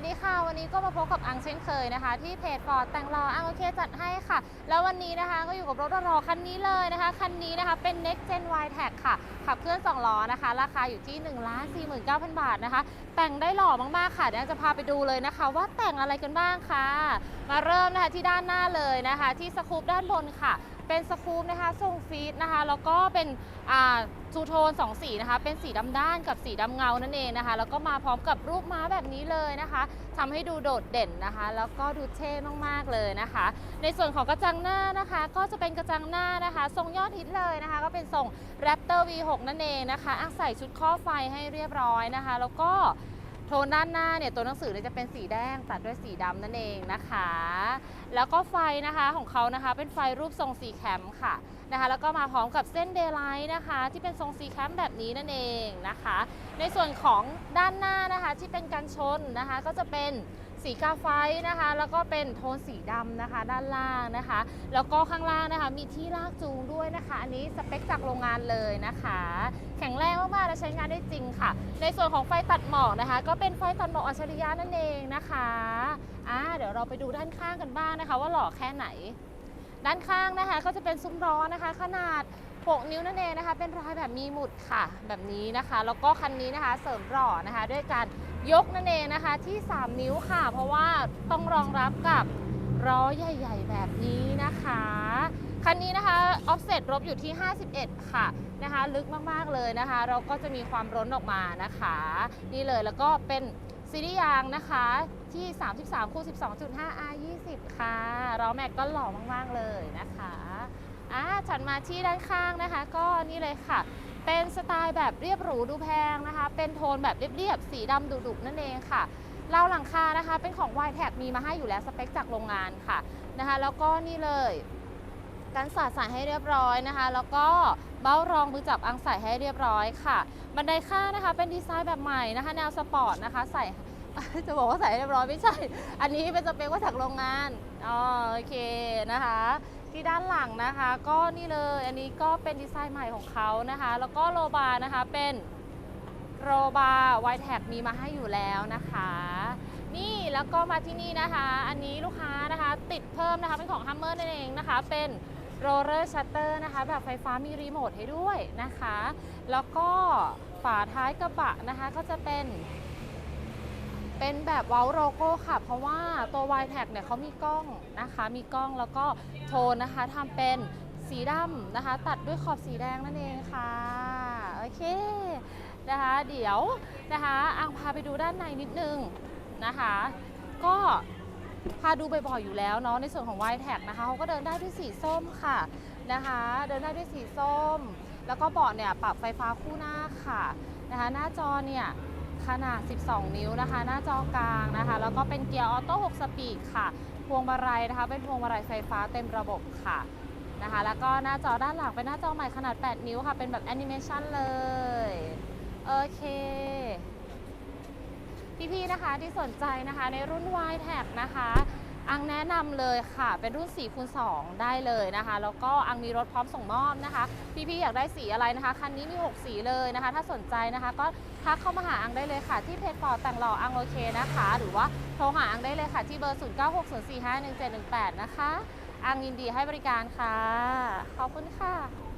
วัสดีค่ะ วันนี้ก็มาพบกับอังเช่นเคยนะคะ ที่เพจฟอร์ดแต่งรออังโอเคจัดให้ค่ะ แล้ววันนี้นะคะก็อยู่กับรถรอคันนี้เลยนะคะ คันนี้นะคะเป็น Next Gen Y Tag ค่ะ ขับเคลื่อน2ล้อนะคะ ราคาอยู่ที่ 1 4 9 0 0 0 บาทนะคะ แต่งได้หล่อมากๆค่ะเดี๋ยวจะพาไปดูเลยนะคะ ว่าแต่งอะไรกันบ้างค่ะ มาเริ่มนะคะที่ด้านหน้าเลยนะคะ ที่สกูปด้านบนค่ะ เป็นสกูปนะคะทรงฟีดนะคะ แล้วก็เป็นทูโทน2สีนะคะ เป็นสีดำด้านกับสีดำเงานั่นเองนะคะ แล้วก็มาพร้อมกับรูปม้าแบบนี้เลยนะคะทำให้ดูโดดเด่นนะคะ แล้วก็ดูเท่มากๆเลยนะคะ ในส่วนของกระจังหน้านะคะ ก็จะเป็นกระจังหน้านะคะ ทรงยอดฮิตเลยนะคะ ก็เป็นทรง Raptor V6 นั่นเองนะคะอะใส่ชุดข้อไฟให้เรียบร้อยนะคะ แล้วก็ โทนด้านหน้าเนี่ยตัวหนังสือเนี่ยจะเป็นสีแดงตัดด้วยสีดำนั่นเองนะคะ แล้วก็ไฟนะคะของเขานะคะเป็นไฟรูปทรงสีแคมค่ะนะคะ แล้วก็มาพร้อมกับเส้นเดย์ไลท์นะคะ ที่เป็นทรงสีแคมแบบนี้นั่นเองนะคะ ในส่วนของด้านหน้านะคะที่เป็นกันชนนะคะก็จะเป็น สีกาไฟนะคะ แล้วก็เป็นโทนสีดำนะคะ ด้านล่างนะคะ แล้วก็ข้างล่างนะคะ มีที่ลากจูงด้วยนะคะ อันนี้สเปคจากโรงงานเลยนะคะ แข็งแรงมากๆและใช้งานได้จริงค่ะ ในส่วนของไฟตัดหมอกนะคะ ก็เป็นไฟตัดหมอกอัจฉริยะนั่นเองนะคะอ่าเดี๋ยวเราไปดูด้านข้างกันบ้างนะคะ ว่าหล่อแค่ไหน ด้านข้างนะคะ ก็จะเป็นซุ้มล้อนะคะ ขนาด 6 นิ้วนั่นเองนะคะ เป็นรอยแบบมีหมุดค่ะ แบบนี้นะคะ แล้วก็คันนี้นะคะเสริมหล่อนะคะ ด้วยการยกนั่นเองนะคะที่ 3 นิ้วค่ะ เพราะว่าต้องรองรับกับล้อใหญ่ ๆ แบบนี้นะคะ คันนี้นะคะออฟเซ็ตรบอยู่ที่ 51 ค่ะนะคะ ลึกมากๆเลยนะคะ เราก็จะมีความร้นออกมานะคะ นี่เลยแล้วก็เป็นซีรีส์ยางนะคะที่ 33คูณ12.5 R 20 ค่ะล้อแม็กก็หล่อมากๆเลยนะคะ อ่าถัดมาที่ด้านข้างนะคะ ก็นี่เลยค่ะ เป็นสไตล์แบบเรียบหรูดูแพงนะคะ เป็นโทนแบบเรียบๆ สีดำดุๆนั่นเองค่ะราวหลังคานะคะ เป็นของ y t a g มีมาให้อยู่แล้วสเปคจากโรงงานค่ะนะคะ แล้วก็นี่เลยกันสาดใส่ให้เรียบร้อยนะคะ แล้วก็เบ้ารองมือจับอังใส่ให้เรียบร้อยค่ะ บันไดข้างนะคะ เป็นดีไซน์แบบใหม่นะคะ แนวสปอร์ตนะคะ ใส่จะบอกว่าใส่เรียบร้อยไม่ใช่ อันนี้เป็นสเปคว่าจากโรงงานอ๋อโอเคนะคะ ที่ด้านหลังนะคะ ก็นี่เลยอันนี้ก็เป็นดีไซน์ใหม่ของเขานะคะ แล้วก็โลบาร์นะคะเป็นโรบาร์ไวแท็กมีมาให้อยู่แล้วนะคะ นี่แล้วก็มาที่นี่นะคะ อันนี้ลูกค้านะคะ ติดเพิ่มนะคะเป็นของ Hummer นั่นเองนะคะ เป็นโรลเลอร์ชัตเตอร์นะคะ แบบไฟฟ้ามีรีโมทให้ด้วยนะคะ แล้วก็ฝาท้ายกระบะนะคะก็จะเป็น เป็นแบบเว้าโลโก้ค่ะ เพราะว่าตัว y t a g เนี่ยเขามีกล้องนะคะ มีกล้องแล้วก็โทนนะคะทำเป็นสีดำนะคะ ตัดด้วยขอบสีแดงนั่นเองค่ะ โอเคนะคะเดี๋ยวนะคะอังพาไปดูด้านในนิดนึงนะคะ ก็พาดูบ่อยๆอยู่แล้วเนาะในส่วนของ y t a g นะคะเขาก็เดินได้ด้วยสีส้มค่ะนะคะ เดินได้ด้วยสีส้ม แล้วก็เบาะเนี่ยปรับไฟฟ้าคู่หน้าค่ะนะคะ หน้าจอเนี่ย ขนาด 12 นิ้วนะคะ หน้าจอกลางนะคะ แล้วก็เป็นเกียร์ออโต้ 6 สปีดค่ะ พวงมาลัยนะคะ เป็นพวงมาลัยไฟฟ้าเต็มระบบค่ะนะคะ แล้วก็หน้าจอด้านหลังเป็นหน้าจอใหม่ขนาด 8 นิ้วค่ะ เป็นแบบแอนิเมชันเลย โอเคพี่ๆนะคะที่สนใจนะคะในรุ่น y t a g นะคะ อังแนะนำเลยค่ะ เป็นรุ่น4คูณ2ได้เลยนะคะ แล้วก็อังมีรถพร้อมส่งมอบนะคะ พี่ๆอยากได้สีอะไรนะคะ คันนี้มี 6 สีเลยนะคะ ถ้าสนใจนะคะ ก็ทักเข้ามาหาอังได้เลยค่ะ ที่เพจฟอร์แต่งหล่ออังโอเคนะคะ หรือว่าโทรหาอังได้เลยค่ะที่เบอร์ 0960451718 นะคะ อังยินดีให้บริการค่ะ ขอบคุณค่ะ